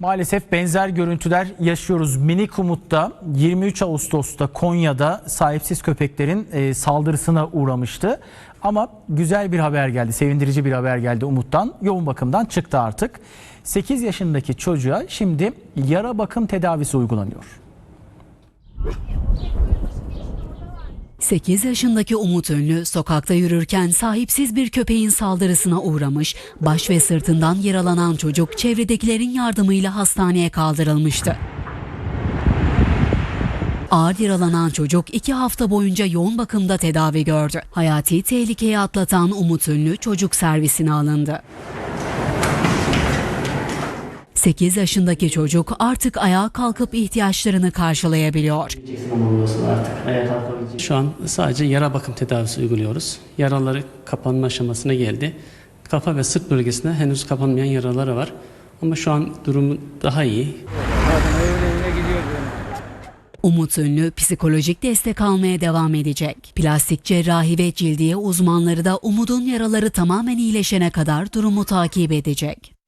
Maalesef benzer görüntüler yaşıyoruz. Minik Umut'ta 23 Ağustos'ta Konya'da sahipsiz köpeklerin e, saldırısına uğramıştı. Ama güzel bir haber geldi, sevindirici bir haber geldi Umut'tan. Yoğun bakımdan çıktı artık. 8 yaşındaki çocuğa şimdi yara bakım tedavisi uygulanıyor. 8 yaşındaki Umut Ünlü sokakta yürürken sahipsiz bir köpeğin saldırısına uğramış. Baş ve sırtından yaralanan çocuk çevredekilerin yardımıyla hastaneye kaldırılmıştı. Ağır yaralanan çocuk iki hafta boyunca yoğun bakımda tedavi gördü. Hayati tehlikeyi atlatan Umut Ünlü çocuk servisine alındı. 8 yaşındaki çocuk artık ayağa kalkıp ihtiyaçlarını karşılayabiliyor. Şu an sadece yara bakım tedavisi uyguluyoruz. Yaraları kapanma aşamasına geldi. Kafa ve sırt bölgesinde henüz kapanmayan yaraları var. Ama şu an durumu daha iyi. Umut Ünlü psikolojik destek almaya devam edecek. Plastik cerrahi ve cildiye uzmanları da Umut'un yaraları tamamen iyileşene kadar durumu takip edecek.